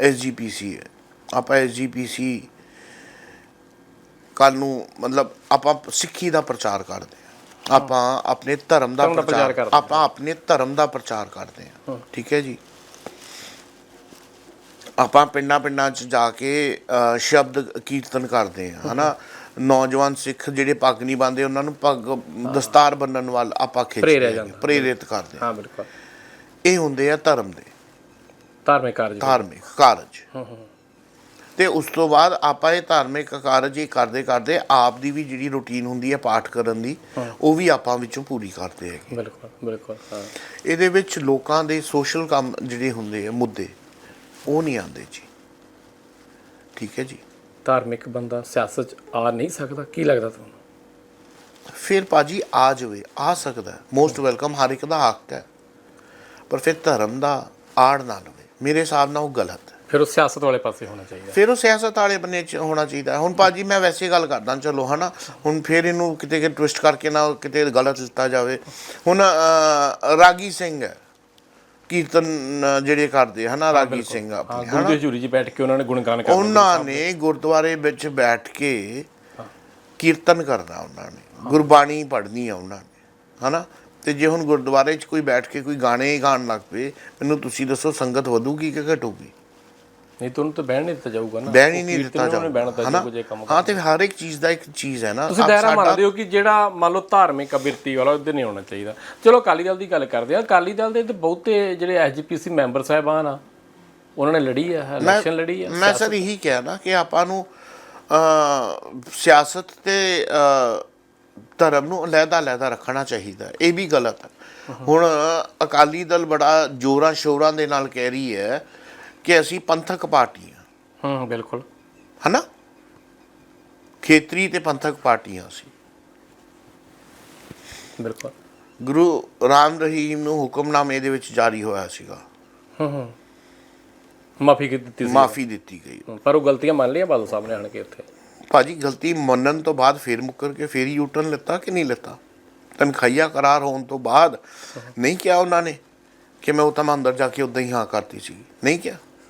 SGPC ਹੈ। ਆਪਾਂ SGPC ਕੱਲ ਨੂੰ ਮਤਲਬ ਆਪਾਂ ਸਿੱਖੀ ਦਾ ਪ੍ਰਚਾਰ ਕਰਦੇ ਹਾਂ। ਆਪਾਂ ਆਪਣੇ ਧਰਮ ਦਾ ਪ੍ਰਚਾਰ। ਆਪਾਂ ਆਪਣੇ ਧਰਮ ਦਾ ਪ੍ਰਚਾਰ ਕਰਦੇ ਹਾਂ। ਠੀਕ ਹੈ ਜੀ? ਆਪਾਂ ਪਿੰਡਾਂ ਪਿੰਡਾਂ 'ਚ ਜਾ ਕੇ ਸ਼ਬਦ ਕੀਰਤਨ ਕਰਦੇ ਹਾਂ ਹਨਾ? ਨੌਜਵਾਨ ਸਿੱਖ ਜਿਹੜੇ ਪੱਗ ਨਹੀਂ ਬੰਨਦੇ ਉਹਨਾਂ ਨੂੰ ਪੱਗ ਦਸਤਾਰ ਬੰਨਣ ਵੱਲ ਆਪਾਂ ਖਿੱਚਦੇ। ਪ੍ਰੇਰਿਤ ਕਰਦੇ ਹਾਂ ਬਿਲਕੁਲ। ਇਹ ਹੁੰਦੇ ਆ ਧਰਮ ਦੇ। ਧਾਰਮਿਕ ਕਾਰਜ ਧਾਰਮਿਕ ਕਾਰਜ। ਹੂੰ ਹੂੰ। ਤੇ ਉਸ ਤੋਂ ਬਾਅਦ ਆਪਾਂ ਇਹ ਧਾਰਮਿਕ ਕਾਰਜ ਇਹ ਕਰਦੇ ਕਰਦੇ ਆਪ ਦੀ ਵੀ ਜਿਹੜੀ ਰੁਟੀਨ ਹੁੰਦੀ ਹੈ ਪਾਠ ਕਰਨ ਦੀ ਉਹ ਵੀ ਆਪਾਂ ਵਿੱਚੋਂ ਪੂਰੀ ਕਰਦੇ ਹੈਗੇ। ਬਿਲਕੁਲ ਬਿਲਕੁਲ ਹਾਂ। ਇਹਦੇ ਵਿੱਚ ਲੋਕਾਂ ਦੇ ਸੋਸ਼ਲ ਕੰਮ ਜਿਹੜੇ ਹੁੰਦੇ ਆ ਮੁੱਦੇ ਉਹ ਨਹੀਂ ਆਉਂਦੇ ਜੀ। ਠੀਕ ਹੈ ਜੀ? ਧਾਰਮਿਕ ਬੰਦਾ ਸਿਆਸਤ 'ਚ ਆ ਨਹੀਂ ਸਕਦਾ ਕੀ ਲੱਗਦਾ ਤੁਹਾਨੂੰ? ਫਿਰ ਪਾਜੀ ਆ ਜਾਵੇ ਆ ਸਕਦਾ। ਮੋਸਟ ਵੈਲਕਮ ਹਰ ਇੱਕ ਦਾ ਹੱਕ ਹੈ। ਪਰ ਫਿਰ ਧਰਮ ਦਾ ਆੜ ਨਾ ਲਵੇ। ਮੇਰੇ ਹਿਸਾਬ ਨਾਲ ਉਹ ਗਲਤ। ਹੈ ਫਿਰ ਉਹ ਸਿਆਸਤ ਵਾਲੇ ਪਾਸੇ ਹੋਣਾ ਚਾਹੀਦਾ। ਫਿਰ ਉਹ ਸਿਆਸਤ ਵਾਲੇ ਬੰਨੇ ਚ ਹੋਣਾ ਚਾਹੀਦਾ। ਹੁਣ ਪਾਜੀ ਮੈਂ ਵੈਸੇ ਗੱਲ ਕਰਦਾ ਚਲੋ ਹਨਾ। ਹੁਣ ਫਿਰ ਇਹਨੂੰ ਕਿਤੇ ਕਿ ਟਵਿਸਟ ਕਰਕੇ ਨਾ ਕਿਤੇ ਗਲਤ ਲਿੱਤਾ ਜਾਵੇ। ਹੁਣ ਰਾਗੀ ਸਿੰਘ ਹੈ ਕੀਰਤਨ ਜਿਹੜੇ ਕਰਦੇ ਹਨਾ ਰਾਗੀ ਸਿੰਘ ਆਪਣੇ ਗੁਰੂ ਦੀ ਹਜ਼ੂਰੀ 'ਚ ਬੈਠ ਕੇ ਉਹਨਾਂ ਨੇ ਗੁਣਗਾਨ ਕਰਨਾ ਉਹਨਾਂ ਨੇ ਗੁਰਦੁਆਰੇ ਵਿੱਚ ਬੈਠ ਕੇ ਕੀਰਤਨ ਕਰਨਾ ਉਹਨਾਂ ਨੇ। ਗੁਰਬਾਣੀ ਪੜ੍ਹਨੀ ਆ ਉਹਨਾਂ ਨੇ ਹਨਾ। ਤੇ ਜੇ ਹੁਣ ਗੁਰਦੁਆਰੇ 'ਚ ਕੋਈ ਬੈਠ ਕੇ ਕੋਈ ਗਾਣੇ ਹੀ ਗਾਣ ਲੱਗ ਪਏ ਮੈਨੂੰ ਤੁਸੀਂ ਦੱਸੋ ਸੰਗਤ ਵਧੂਗੀ ਕਿ ਘਟੂਗੀ? ਨਹੀਂ ਤੁਹਾਨੂੰ ਤਾਂ ਬਹਿਣ ਨਹੀਂ ਦਿੱਤਾ ਜਾਊਗਾ ਨਾ। ਬਹਿਣ ਹੀ ਨਹੀਂ ਦਿੱਤਾ ਜਾਊਗਾ ਹਾਂ ਤੇ ਹਰ ਇੱਕ ਚੀਜ਼ ਦਾ ਇੱਕ ਚੀਜ਼ ਹੈ ਨਾ। ਤੁਸੀਂ ਦਾਇਰਾ ਮੰਨਦੇ ਹੋ ਕਿ ਜਿਹੜਾ ਮੰਨ ਲਓ ਧਾਰਮਿਕ ਅਬਿਰਤੀ ਵਾਲਾ ਉਹਦੇ ਨਹੀਂ ਹੋਣਾ ਚਾਹੀਦਾ। ਚਲੋ ਅਕਾਲੀ ਦਲ ਦੀ ਗੱਲ ਕਰਦੇ ਆ ਅਕਾਲੀ ਦਲ ਦੇ ਤੇ ਬਹੁਤੇ ਜਿਹੜੇ ਐਸਜੀਪੀਸੀ ਮੈਂਬਰ ਸਾਹਿਬਾਨ ਆ ਉਹਨਾਂ ਨੇ ਲੜੀ ਆ ਇਲੈਕਸ਼ਨ ਲੜੀ ਆ ਮੈਂ ਸਰ ਇਹੀ ਕਿਹਾ ਨਾ ਕਿ ਆਪਾਂ ਨੂੰ ਸਿਆਸਤ ਤੇ ਧਰਮ ਨੂੰ ਅਲੱਗਾ ਅਲੱਗਾ ਰੱਖਣਾ ਚਾਹੀਦਾ। ਇਹ ਵੀ ਗਲਤ ਹੈ। ਹੁਣ ਅਕਾਲੀ ਦਲ ਬੜਾ ਜੋਰਾਂ ਸ਼ੋਰਾਂ ਦੇ ਨਾਲ ਕਹਿ ਰਹੀ ਹੈ ਕਿ ਅਸੀਂ ਪੰਥਕ ਪਾਰਟੀ ਹਾਂ ਹੂੰ ਬਿਲਕੁਲ। ਹਨਾ? ਖੇਤਰੀ ਤੇ ਪੰਥਕ ਪਾਰਟੀਆਂ ਸੀ ਬਿਲਕੁਲ। ਗੁਰੂ ਰਾਮ ਰਹੀਮ ਨੂੰ ਹੁਕਮਨਾਮੇ ਦੇ ਵਿੱਚ ਜਾਰੀ ਹੋਇਆ ਸੀਗਾ। ਹੂੰ ਹੂੰ। ਮਾਫੀ ਦਿੱਤੀ ਸੀ? ਮਾਫੀ ਦਿੱਤੀ ਗਈ। ਪਰ ਉਹ ਗਲਤੀਆਂ ਮੰਨ ਲਈਆਂ ਬਾਦਲ ਸਾਹਿਬ ਨੇ ਆਣ ਕੇ ਉੱਥੇ। ਭਾਜੀ ਗਲਤੀ ਮੰਨਣ ਤੋਂ ਬਾਅਦ ਫੇਰ ਮੁੱਕਰ ਕੇ ਫੇਰ ਯੂ ਟਰਨ ਲਿੱਤਾ ਕਿ ਨਹੀਂ ਲਿੱਤਾ? ਤਨਖਾਹੀਆ ਕਰਾਰ ਹੋਣ ਤੋਂ ਬਾਅਦ ਨਹੀਂ ਕਿਹਾ ਉਹਨਾਂ ਨੇ ਕਿ ਮੈਂ ਉਹ ਤਾਂ ਮੈਂ ਅੰਦਰ ਜਾ ਕੇ ਉਦਾਂ ਹੀ ਹਾਂ ਕਰਤੀ ਸੀ। ਨਹੀਂ ਕਿਹਾ।